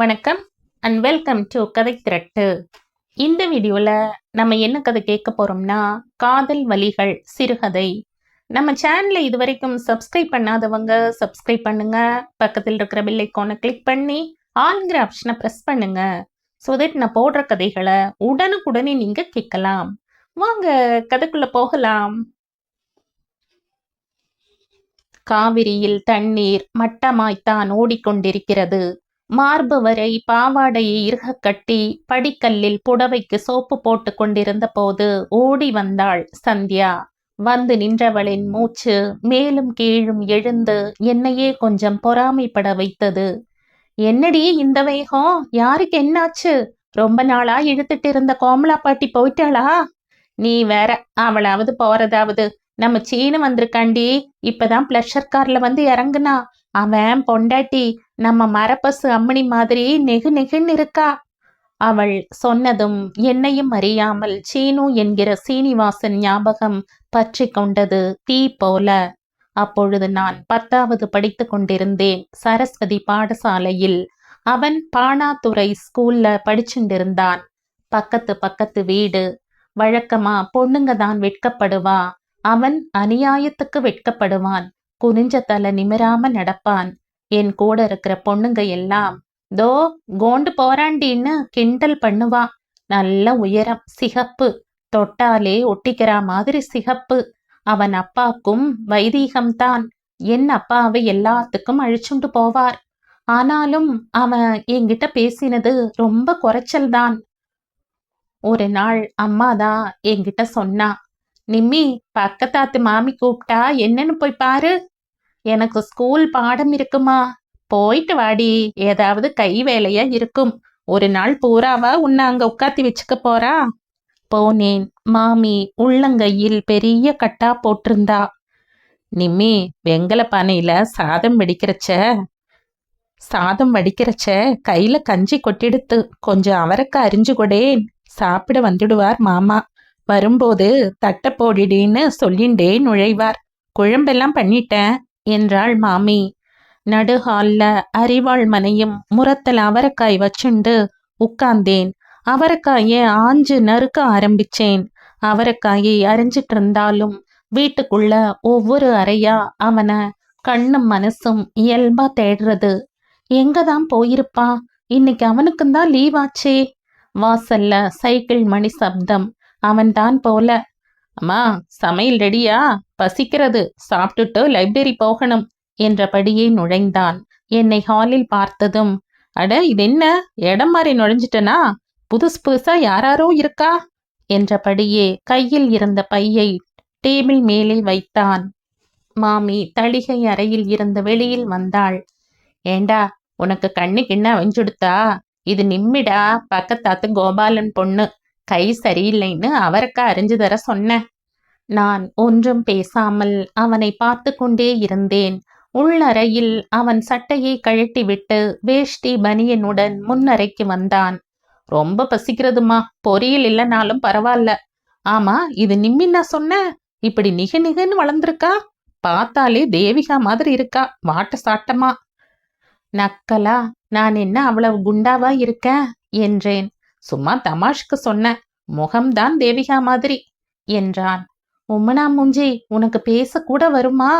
வணக்கம் and welcome to கதை திரட்டு. இந்த வீடியோவில் நம்ம என்ன கதை கேட்க போகிறோம்னா காதல் வலிகள் சிறுகதை. நம்ம சேனலை இது வரைக்கும் சப்ஸ்கிரைப் பண்ணாதவங்க சப்ஸ்கிரைப் பண்ணுங்க. பக்கத்தில் இருக்கிற பெல் ஐக்கானை கிளிக் பண்ணி ஆளுங்கிற ஆப்ஷனை ப்ரெஸ் பண்ணுங்க. ஸோ தட் நான் போடுற கதைகளை உடனுக்குடனே நீங்கள் கேட்கலாம். வாங்க கதைக்குள்ள போகலாம். காவிரியில் தண்ணீர் மட்டமாய்த்தான் ஓடிக்கொண்டிருக்கிறது. மார்பு வரை பாவாடையை இறுக கட்டி படிக்கல்லில் புடவைக்கு சோப்பு போட்டு கொண்டிருந்த போது ஓடி வந்தாள் சந்தியா. வந்து நின்றவளின் மூச்சு மேலும் கீழும் எழுந்து என்னையே கொஞ்சம் பொறாமைப்பட வைத்தது. என்னடி இந்த வேகம்? யாருக்கு என்னாச்சு? ரொம்ப நாளா இழுத்துட்டு இருந்த கோமலா பாட்டி போயிட்டாளா? நீ வேற அவளாவது போறதாவது. நம்ம சீனு வந்திருக்காண்டி. இப்பதான் பிளஷர் கார்ல வந்து இறங்குனா. அவன் பொண்டாட்டி நம்ம மரப்பசு அம்மணி மாதிரி நெகு நெகுன்னு இருக்கா? அவள் சொன்னதும் என்னையும் அறியாமல் சீனு என்கிற சீனிவாசன் ஞாபகம் பற்றி கொண்டது தீ போல. அப்பொழுது நான் பத்தாவது படித்து கொண்டிருந்தேன். சரஸ்வதி பாடசாலையில் அவன் பாணாத்துறை ஸ்கூல்ல படிச்சுண்டிருந்தான். பக்கத்து பக்கத்து வீடு. வழக்கமா பொண்ணுங்க தான் வெட்கப்படுவா. அவன் அநியாயத்துக்கு வெட்கப்படுவான். குனிஞ்ச தலை நிமிராம நடப்பான். என் கூட இருக்கிற பொண்ணுங்க எல்லாம் தோ கோண்டு போறாண்டின்னு கிண்டல் பண்ணுவா. நல்ல உயரம் சிகப்பு. தொட்டாலே ஒட்டிக்கிற மாதிரி சிகப்பு. அவன் அப்பாக்கும் வைதீகம்தான். என் அப்பாவை எல்லாத்துக்கும் அழிச்சுண்டு போவார். ஆனாலும் அவன் என்கிட்ட பேசினது ரொம்ப குறைச்சல் தான் ஒரு நாள் அம்மாதான் என்கிட்ட சொன்னா நிம்மி பக்கத்தாத்து மாமி கூப்பிட்டா என்னன்னு போய் பாரு. எனக்கு ஸ்கூல் பாடம் இருக்குமா? போயிட்டு வாடி. ஏதாவது கை வேலையா இருக்கும். ஒரு நாள் பூராவா உன்னை அங்க உட்காத்தி வச்சுக்க போறா? போனேன். மாமி உள்ளங்கையில் பெரிய கட்டா போட்டிருந்தா. நிம்மி வெங்கல பானையில சாதம் வெடிக்கிறச்ச. சாதம் வடிக்கிறச்ச கையில கஞ்சி கொட்டிடுத்து. கொஞ்சம் அவரக்க அரிஞ்சு கொடேன். சாப்பிட வந்துடுவார் மாமா. வரும்போது தட்டை போடிடின்னு சொல்லிண்டே நுழைவார். குழம்பெல்லாம் பண்ணிட்டேன். என்றாள் மாமி. நடுஹால்ல அரிவாள் மனையும் முரத்தல் அவரைக்காய் வச்சுண்டு உட்கார்ந்தேன். அவரக்காயை ஆஞ்சு நறுக்க ஆரம்பிச்சேன். அவரக்காயை அரைஞ்சிட்டு இருந்தாலும் வீட்டுக்குள்ள ஒவ்வொரு அறையா அவனை கண்ணும் மனசும் இயல்பா தேடுறது. எங்கதான் போயிருப்பா? இன்னைக்கு அவனுக்கும் தான் லீவ் ஆச்சே வாசல்ல சைக்கிள் மணி சப்தம். அவன்தான் போல. அம்மா சமையல் ரெடியா? பசிக்கிறது. சாப்பிட்டுட்டு லைப்ரரி போகணும் என்றபடியே நுழைந்தான். என்னை ஹாலில் பார்த்ததும் அட இது என்ன? இடம் மாறி நுழைஞ்சிட்டனா? புதுசு புதுசா யாராரோ இருக்கா? என்றபடியே கையில் இருந்த பையை டேபிள் மேலே வைத்தான். மாமி தளிகை அறையில் இருந்து வெளியில் வந்தாள். ஏண்டா உனக்கு கண்ணு கிண்ண வெஞ்சுடுத்தா? இது நிம்மிடா. பக்கத்தாத்து கோபாலன் பொண்ணு. கை சரியில்லைன்னு அவருக்கு அறிஞ்சு தர சொன்னேன் நான் ஒன்றும் பேசாமல் அவனை பார்த்து கொண்டே இருந்தேன். உள்ளறையில் அவன் சட்டையை கழட்டிவிட்டு வேஷ்டி பனியனுடன் முன்னறைக்கு வந்தான். ரொம்ப பசிக்கிறதுமா? பொரியல் இல்லைனாலும் பரவாயில்ல. ஆமா இது நிம்மின்னா சொன்ன இப்படி நிக நிகன்னு வளர்ந்துருக்கா? பார்த்தாலே தேவிகா மாதிரி இருக்கா? வாட்ட சாட்டமா? நக்கலா நான் என்ன அவ்வளவு குண்டாவா இருக்கேன்? என்றேன். சும்மா தமாஷ்க்கு சொன்ன முகம்தான் தேவிகா மாதிரி என்றான். உம்மனா மூஞ்சி உனக்கு பேச கூட வருமா?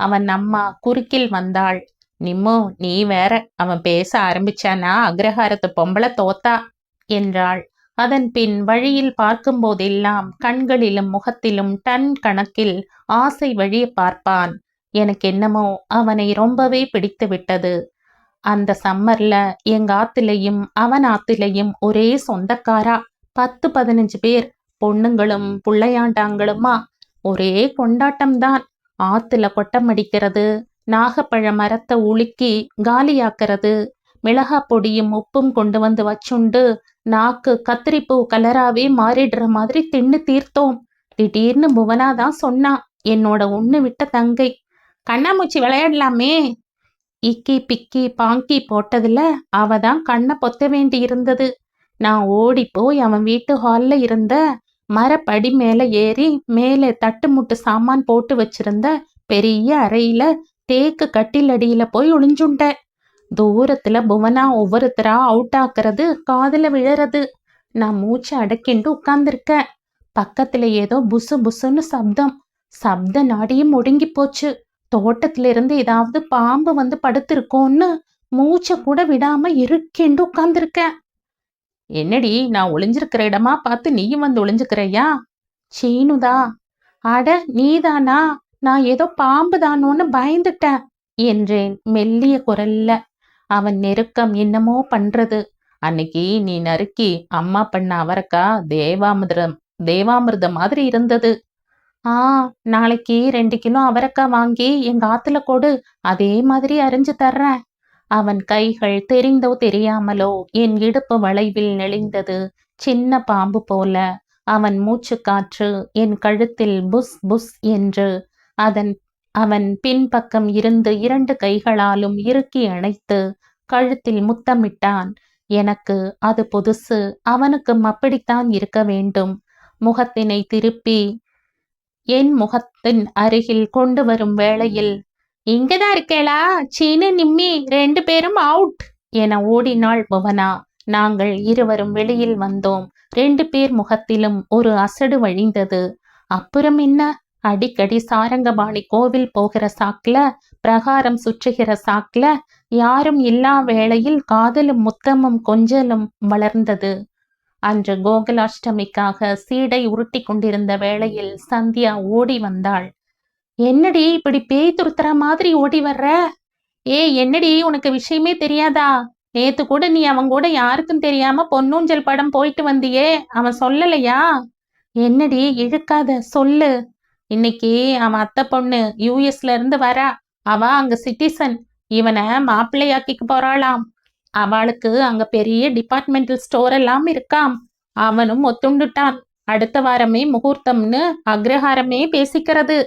அவன் அம்மா குறுக்கில் வந்தாள். நிம்மு நீ வேற. அவன் பேச ஆரம்பிச்சானா? அக்ரஹாரத்து பொம்பளை தோத்தா? என்றாள். அதன் பின் வழியில் பார்க்கும்போதெல்லாம் கண்களிலும் முகத்திலும் டன் கணக்கில் ஆசை வழிய பார்ப்பான். எனக்கு என்னமோ அவனை ரொம்பவே பிடித்து விட்டது. அந்த சம்மர்ல எங்க ஆத்திலையும் அவன் ஆத்திலையும் ஒரே சொந்தக்காரா? பத்து பதினஞ்சு பேர் பொண்ணுங்களும் புள்ளையாண்டாங்களுமா? ஒரே கொண்டாட்டம்தான். ஆத்துல கொட்டம் அடிக்கிறது நாகப்பழ மரத்தை உலுக்கி காலியாக்குறது மிளகா பொடியும் உப்பும் கொண்டு வந்து வச்சுண்டு நாக்கு கத்திரிப்பூ கலராவே மாறிடுற மாதிரி தின்னு தீர்த்தோம். திடீர்னு புவனா தான் சொன்னான் என்னோட ஒண்ணு விட்ட தங்கை கண்ணாமூச்சி விளையாடலாமே. இக்கி பிக்கி பாங்கி போட்டதுல அவ தான் கண்ணை பொத்த வேண்டி இருந்தது நான் ஓடி போய் அவன் வீட்டு ஹால்ல இருந்த மரப்படி மேல ஏறி மேலே தட்டு முட்டு சாமான் போட்டு வச்சிருந்த பெரிய அறையில தேக்கு கட்டிலடியில போய் ஒளிஞ்சுண்டேன் தூரத்துல புவனா ஒவ்வொருத்தரா அவுட் ஆக்குறது காதுல விழறது. நான் மூச்சு அடக்கிண்டு உட்கார்ந்திருக்கேன் பக்கத்துல ஏதோ புசு புசுன்னு சப்தம். சப்த நாடியும் ஒடுங்கி போச்சு. தோட்டத்துல இருந்து ஏதாவது பாம்பு வந்து படுத்திருக்கோன்னு மூச்சை கூட விடாம இருக்கிண்டு உட்கார்ந்துருக்கேன் என்னடி நான் ஒளிஞ்சிருக்கிற இடமா பார்த்து நீயும் வந்து ஒளிஞ்சுக்கிறையா சீனுதா அட நீதானா? நான் ஏதோ பாம்பு தானோன்னு பயந்துட்டேன் என்றேன் மெல்லிய குரல்ல. அவன் நெருக்கம் என்னமோ பண்றது. அன்னைக்கு நீ நறுக்கி அம்மா பண்ண அவரக்கா தேவாமிர்தம் தேவாமிர்தம் மாதிரி இருந்தது. ஆ நாளைக்கு ரெண்டு கிலோ அவரக்காய் வாங்கி எங்க ஆத்துல கொடு அதே மாதிரி அரிஞ்சு தர்றேன். அவன் கைகள் தெரிந்தோ தெரியாமலோ என் இடுப்பு வளைவில் நெளிந்தது. சின்ன பாம்பு போல அவன் மூச்சு காற்று என் கழுத்தில் புஸ் புஸ் என்று அதன் அவன் பின்பக்கம் இருந்து இரண்டு கைகளாலும் இறுக்கி அணைத்து கழுத்தில் முத்தமிட்டான். எனக்கு அது புதுசு அவனுக்கும் அப்படித்தான் இருக்க வேண்டும். முகத்தினை திருப்பி என் முகத்தின் அருகில் கொண்டு வரும் வேளையில் இங்கதான் இருக்கேளா? சீனு நிம்மி ரெண்டு பேரும் அவுட் என ஓடினாள் புவனா. நாங்கள் இருவரும் வெளியில் வந்தோம். ரெண்டு பேர் முகத்திலும் ஒரு அசடு வழிந்தது. அப்புறம் என்ன? அடிக்கடி சாரங்கபாணி கோவில் போகிற சாக்குல பிரகாரம் சுற்றுகிற சாக்குல யாரும் இல்லா வேளையில் காதலும் முத்தமும் கொஞ்சலும் வளர்ந்தது. அன்று கோகுலாஷ்டமிக்காக சீடை உருட்டி கொண்டிருந்த வேளையில் சந்தியா ஓடி வந்தாள். என்னடி இப்படி பேய் துருத்துற மாதிரி ஓடி வர்ற? ஏய் என்னடி உனக்கு விஷயமே தெரியாதா? நேத்து கூட நீ அவன் கூட யாருக்கும் தெரியாம பொன்னூஞ்சல் படம் போயிட்டு வந்தியே. அவன் சொல்லலையா? என்னடி இழுக்காத? சொல்லு. இன்னைக்கு அவன் அத்தை பொண்ணு யூஎஸ்ல இருந்து வரா. அவ அங்க சிட்டிசன். இவனை மாப்பிள்ளையாக்கிக்கு போறாளாம். அவளுக்கு அங்க பெரிய டிபார்ட்மெண்டல் ஸ்டோர் எல்லாம் இருக்காம். அவனும் ஒத்துண்டுட்டான். அடுத்த வாரமே முகூர்த்தம்னு அக்ரஹாரமே பேசிக்கிறது.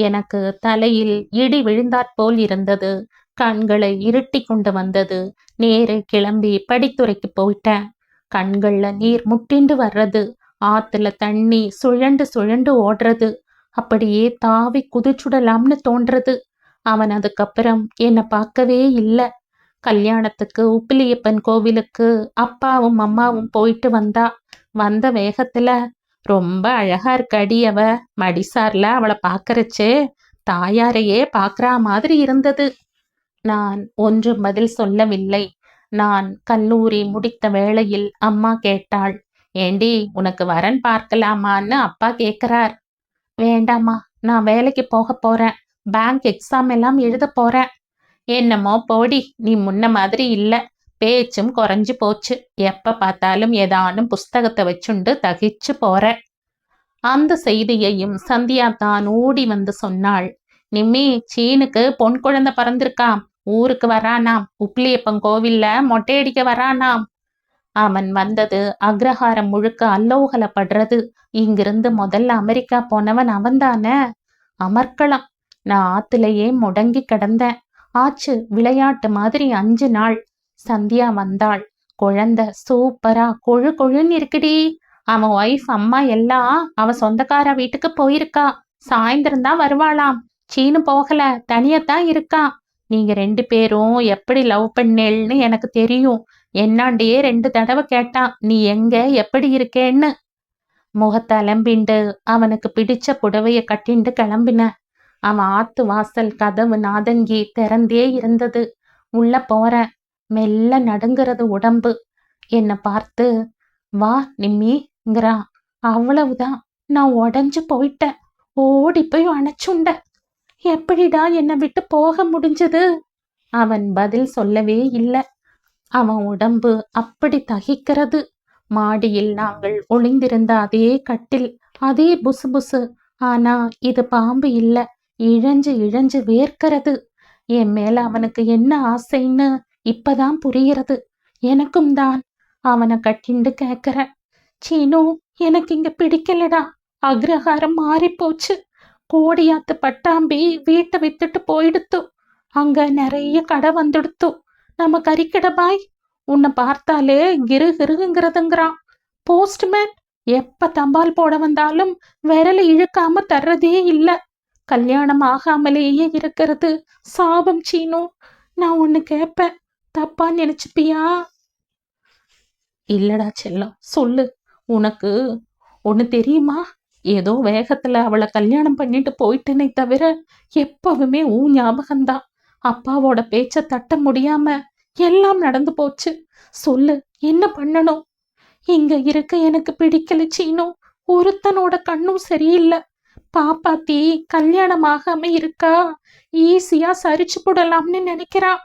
எனக்கு தலையில் இடி விழுந்தாற்போல் இருந்தது. கண்களை இருட்டி கொண்டு வந்தது. நேரே கிளம்பி படித்துறைக்கு போயிட்டேன். கண்கள்ல நீர் முட்டிண்டு வர்றது. ஆத்துல தண்ணி சுழண்டு சுழண்டு ஓடுறது. அப்படியே தாவி குதிச்சுடலாம்னு தோன்றது. அவன் அதுக்கப்புறம் என்னை பார்க்கவே இல்லை. கல்யாணத்துக்கு உப்பிலியப்பன் கோவிலுக்கு அப்பாவும் அம்மாவும் போயிட்டு வந்தா. வந்த வேகத்துல ரொம்ப அழகா இருக்காடி அவ. மடிசார்ல அவளை பாக்கறச்சே. தாயாரையே பாக்குறா மாதிரி இருந்தது. நான் ஒன்றும் பதில் சொல்லவில்லை. நான் கல்லூரி முடித்த வேளையில் அம்மா கேட்டாள். ஏண்டி உனக்கு வரன் பார்க்கலாமான்னு அப்பா கேக்குறார். வேண்டாமா நான் வேலைக்கு போக போறேன். பேங்க் எக்ஸாம் எல்லாம் எழுத போறேன். என்னமோ போடி நீ முன்ன மாதிரி இல்ல. பேச்சும் குறைஞ்சு போச்சு. எப்ப பார்த்தாலும் ஏதானும் புஸ்தகத்தை வச்சுண்டு தகிச்சு போற. அந்த செய்தியையும் சந்தியா தான் ஓடி வந்து சொன்னாள். நிம்மி சீனுக்கு பொன் குழந்தை பிறந்திருக்காம். ஊருக்கு வரானாம். உப்ளியப்பன் கோவில்ல மொட்டையடிக்க வரானாம். அவன் வந்தது அக்ரஹாரம் முழுக்க அல்லோகலப்படுறது. இங்கிருந்து முதல்ல அமெரிக்கா போனவன் அவன்தானே? அமர்க்கலாம் நான் ஆத்துலயே முடங்கி கிடந்தேன். ஆச்சு விளையாட்டு மாதிரி அஞ்சு நாள். சந்தியா வந்தாள். குழந்தை சூப்பரா கொழு கொழுன்னு இருக்குடி. அவன் ஒய்ஃப் அம்மா எல்லாம் அவ சொந்தக்கார வீட்டுக்கு போயிருக்கா. சாயந்தரம் தான் வருவாளாம். சீனு போகல. தனியத்தான் இருக்கா. நீங்க ரெண்டு பேரும் எப்படி லவ் பண்ணேள்னு எனக்கு தெரியும். என்னாண்டியே ரெண்டு தடவை கேட்டான் நீ எங்க? எப்படி இருக்கேன்னு? முகத்தை அலம்பிண்டு அவனுக்கு பிடிச்ச புடவைய கட்டிண்டு கிளம்பின. அவன் ஆத்து வாசல் கதவு நாதங்கி திறந்தே இருந்தது. உள்ள போற மெல்ல நடுங்கிறது உடம்பு. என்னை பார்த்து வா நிம்மிங்கிறா. அவ்வளவுதான். நான் உடஞ்சு போயிட்டேன். ஓடி போய் அணைச்சுண்ட. எப்படிடா என்னை விட்டு போக முடிஞ்சது? அவன் பதில் சொல்லவே இல்லை. அவன் உடம்பு அப்படி தகிக்கிறது. மாடியில் நாங்கள் ஒளிந்திருந்த அதே கட்டில் அதே புசு புசு ஆனா இது பாம்பு இல்லை. இழஞ்சு இழஞ்சு வேர்க்கிறது. என் மேல அவனுக்கு என்ன ஆசைன்னு இப்பதான் புரிகிறது. எனக்கும் தான். அவனை கட்டிண்டு கேக்குற. சீனு எனக்கு இங்க பிடிக்கலடா. அக்ரஹாரம் மாறி போச்சு கோடியாத்து பட்டாம்பி வீட்டை வித்துட்டு போயிடுத்து. அங்க நிறைய கடை வந்துடுத்து. நம்ம கறிக்கடை பாய் உன்னை பார்த்தாலே கிரு கிருகுங்கிறதுங்கிறான். போஸ்ட்மேன் எப்ப தம்பால் போட வந்தாலும் விரல இழுக்காம தர்றதே இல்ல. கல்யாணம் ஆகாமலேயே இருக்கிறது. சாபம் சீனு நான் ஒன்று கேட்பேன் தப்பா நினைச்சுப்பியா? இல்லடா செல்லம் சொல்லு. உனக்கு ஒன்று தெரியுமா? ஏதோ வேகத்துல அவளை கல்யாணம் பண்ணிட்டு போயிட்டேனே தவிர எப்பவுமே உன் ஞாபகம்தான் அப்பாவோட பேச்ச தட்ட முடியாம எல்லாம் நடந்து போச்சு. சொல்லு என்ன பண்ணணும்? இங்க இருக்க எனக்கு பிடிக்கல சீனும் ஒருத்தனோட கண்ணும் சரியில்லை. பாப்பாத்தி கல்யாணம் ஆகாம இருக்கா? ஈஸியா சரிச்சு போடலாம்னு நினைக்கிறான்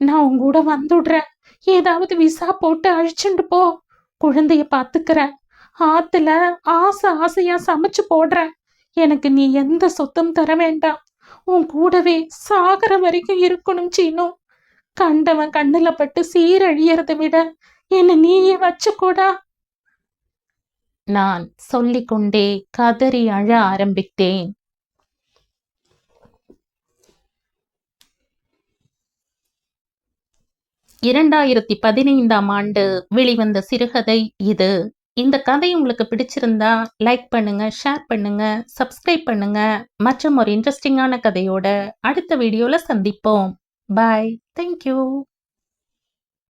நான் உன் கூட வந்துடுறேன் ஏதாவது விசா போட்டு அழிச்சுண்டு போ. குழந்தைய பாத்துக்கிறேன். ஆத்துல ஆசை ஆசையா சமைச்சு போடுறேன். எனக்கு நீ எந்த சொத்தம் தர வேண்டாம். உன் கூடவே சாகர வரைக்கும் இருக்கணும் சீனு. கண்டவன் கண்ணுல பட்டு சீரழியறதை விட என்ன நீயே வச்சுக்கூடா நான் சொல்லிக்கொண்டே கதறி அழ ஆரம்பித்தேன். இரண்டாயிரத்தி பதினைந்தாம் ஆண்டு வெளிவந்த சிறுகதை இது. இந்த கதை உங்களுக்கு பிடிச்சிருந்தா லைக் பண்ணுங்க ஷேர் பண்ணுங்க சப்ஸ்கிரைப் பண்ணுங்க. மற்றும் ஒரு இன்ட்ரெஸ்டிங்கான கதையோட அடுத்த வீடியோல சந்திப்போம். பாய். Thank you.